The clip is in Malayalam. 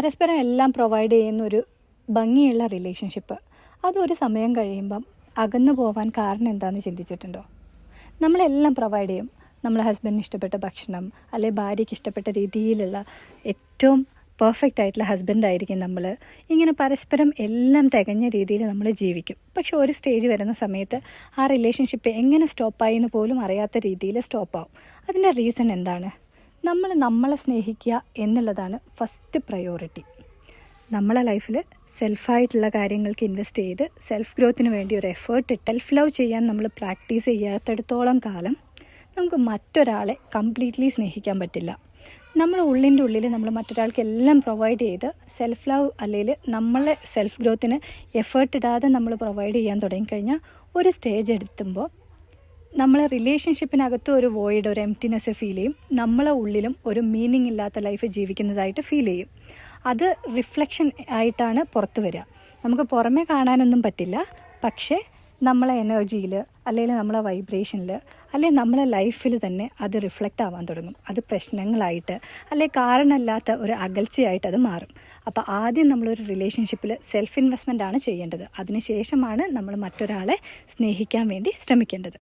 പരസ്പരം എല്ലാം പ്രൊവൈഡ് ചെയ്യുന്ന ഒരു ഭംഗിയുള്ള റിലേഷൻഷിപ്പ് അതൊരു സമയം കഴിയുമ്പം അകന്നു പോവാൻ കാരണം എന്താണെന്ന് ചിന്തിച്ചിട്ടുണ്ടോ? നമ്മളെല്ലാം പ്രൊവൈഡ് ചെയ്യും. നമ്മളെ ഹസ്ബൻഡിന് ഇഷ്ടപ്പെട്ട ഭക്ഷണം അല്ലെങ്കിൽ ഭാര്യയ്ക്ക് ഇഷ്ടപ്പെട്ട രീതിയിലുള്ള ഏറ്റവും പെർഫെക്റ്റ് ആയിട്ടുള്ള ഹസ്ബൻഡായിരിക്കും നമ്മൾ ഇങ്ങനെ പരസ്പരം എല്ലാം തികഞ്ഞ രീതിയിൽ നമ്മൾ ജീവിക്കും. പക്ഷെ ഒരു സ്റ്റേജ് വരുന്ന സമയത്ത് ആ റിലേഷൻഷിപ്പ് എങ്ങനെ സ്റ്റോപ്പായി എന്ന് പോലും അറിയാത്ത രീതിയിൽ സ്റ്റോപ്പാവും അതിന്റെ റീസൺ എന്താണ്? നമ്മൾ നമ്മളെ സ്നേഹിക്കുക എന്നുള്ളതാണ് ഫസ്റ്റ് പ്രയോറിറ്റി നമ്മളെ ലൈഫിൽ സെൽഫായിട്ടുള്ള കാര്യങ്ങൾക്ക് ഇൻവെസ്റ്റ് ചെയ്ത് സെൽഫ് ഗ്രോത്തിന് വേണ്ടി ഒരു എഫേർട്ട് സെൽഫ് ലവ് ചെയ്യാൻ നമ്മൾ പ്രാക്ടീസ് ചെയ്യാത്തിടത്തോളം കാലം നമുക്ക് മറ്റൊരാളെ കംപ്ലീറ്റ്ലി സ്നേഹിക്കാൻ പറ്റില്ല. നമ്മൾ ഉള്ളിന്റെ ഉള്ളിൽ നമ്മൾ മറ്റൊരാൾക്ക് എല്ലാം പ്രൊവൈഡ് ചെയ്ത് സെൽഫ് ലവ് അല്ലെങ്കിൽ നമ്മളെ സെൽഫ് ഗ്രോത്തിന് എഫേർട്ട് ഇടാതെ നമ്മൾ പ്രൊവൈഡ് ചെയ്യാൻ തുടങ്ങിക്കഴിഞ്ഞാൽ ഒരു സ്റ്റേജ് എടുത്തുമ്പോൾ നമ്മളെ റിലേഷൻഷിപ്പിനകത്ത് ഒരു വോയിഡ് ഒരു എംറ്റിനെസ് ഫീൽ ചെയ്യും. നമ്മളെ ഉള്ളിലും ഒരു മീനിങ് ഇല്ലാത്ത ലൈഫ് ജീവിക്കുന്നതായിട്ട് ഫീൽ ചെയ്യും. അത് റിഫ്ലക്ഷൻ ആയിട്ടാണ് പുറത്ത് വരിക. നമുക്ക് പുറമേ കാണാനൊന്നും പറ്റില്ല. പക്ഷേ നമ്മളെ എനർജിയിൽ അല്ലെങ്കിൽ നമ്മളെ വൈബ്രേഷനിൽ അല്ലെങ്കിൽ നമ്മളെ ലൈഫിൽ തന്നെ അത് റിഫ്ലക്റ്റ് ആവാൻ തുടങ്ങും. അത് പ്രശ്നങ്ങളായിട്ട് അല്ലെങ്കിൽ കാരണമല്ലാത്ത ഒരു അകൽച്ചയായിട്ട് അത് മാറും. അപ്പോൾ ആദ്യം നമ്മളൊരു റിലേഷൻഷിപ്പിൽ സെൽഫ് ഇൻവെസ്റ്റ്മെന്റ് ആണ് ചെയ്യേണ്ടത്. അതിനുശേഷമാണ് നമ്മൾ മറ്റൊരാളെ സ്നേഹിക്കാൻ വേണ്ടി ശ്രമിക്കേണ്ടത്.